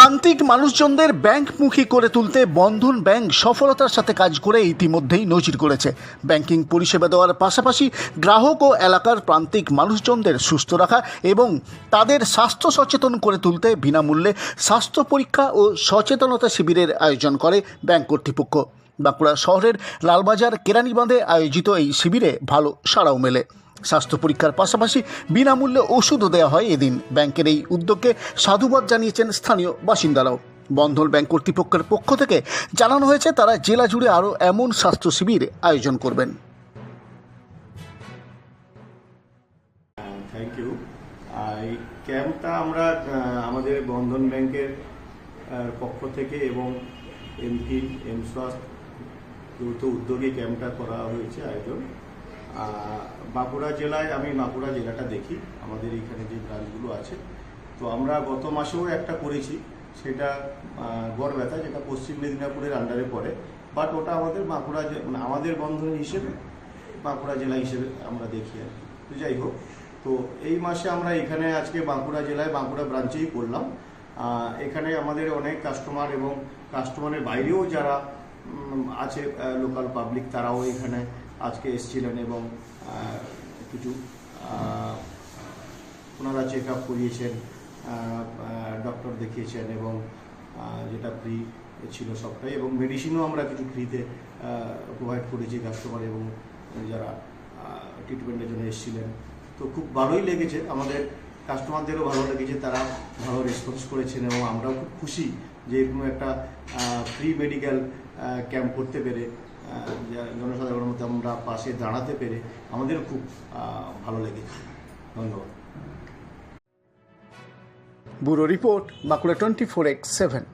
প্রান্তিক মানুষজনদের ব্যাংকমুখী করে তুলতে বন্ধন ব্যাংক সফলতার সাথে কাজ করে ইতিমধ্যেই নজির করেছে। ব্যাংকিং পরিষেবা দেওয়ার পাশাপাশি গ্রাহক ও এলাকার প্রান্তিক মানুষজনদের সুস্থ রাখা এবং তাদের স্বাস্থ্য সচেতন করে তুলতে বিনামূল্যে স্বাস্থ্য পরীক্ষা ও সচেতনতা শিবিরের আয়োজন করে ব্যাংক কর্তৃপক্ষ। বাঁকুড়া শহরের লালবাজার কেরানীবাঁধে আয়োজিত এই শিবিরে ভালো সাড়াও মেলে। স্বাস্থ্য পরীক্ষার পাশাপাশি বিনামূল্যে ওষুধও দেওয়া হয় এদিন। ব্যাংকের এই উদ্যোগকে সাধুবাদ জানিয়েছেন স্থানীয় বাসিন্দারাও। বন্ধন ব্যাংক কর্তৃপক্ষের পক্ষ থেকে জানানো হয়েছে, তারা জেলা জুড়ে আরও এমন স্বাস্থ্য শিবির আয়োজন করবেন। থ্যাংক ইউ এই ক্যাম্পটা আমরা আমাদের বন্ধন ব্যাংকের পক্ষ থেকে এবং এমপি এমসওয়াস্ট যৌথ উদ্যোগে ক্যাম্পটা করা হয়েছে আয়োজন। বাঁকুড়া জেলায় আমি বাঁকুড়া জেলাটা দেখি, আমাদের এখানে যে ব্রাঞ্চগুলো আছে। তো আমরা গত মাসেও একটা করেছি, সেটা গড় ব্যথা, যেটা পশ্চিম মেদিনীপুরের আন্ডারে পড়ে। বাট ওটা আমাদের বাঁকুড়া মানে আমাদের বন্ধন হিসেবে বাঁকুড়া জেলা হিসেবে আমরা দেখি আর কি। তো যাই হোক, তো এই মাসে আমরা এখানে আজকে বাঁকুড়া জেলায় বাঁকুড়া ব্রাঞ্চেই করলাম এখানে আমাদের অনেক কাস্টমার এবং কাস্টমারের বাইরেও যারা আছে লোকাল পাবলিক তারাও এখানে আজকে এসেছিলেন এবং কিছু ওনারা চেক আপ করিয়েছেন ডক্টর দেখিয়েছেন এবং যেটা ফ্রি ছিল সবটাই এবং মেডিসিনও আমরা কিছু ফ্রিতে প্রোভাইড করেছি কাস্টমার এবং যারা ট্রিটমেন্টের জন্য এসেছিলেন। তো খুব ভালোই লেগেছে, আমাদের কাস্টমারদেরও ভালো লেগেছে, তারা ভালো রেসপন্স করেছেন এবং আমরাও খুব খুশি যে এরকম একটা ফ্রি মেডিকেল ক্যাম্প করতে পেরে জনসাধারণের মধ্যে আমরা পাশে দাঁড়াতে পেরে আমাদের খুব ভালো লেগেছে ধন্যবাদ। Bureau report Bankura twenty four x seven.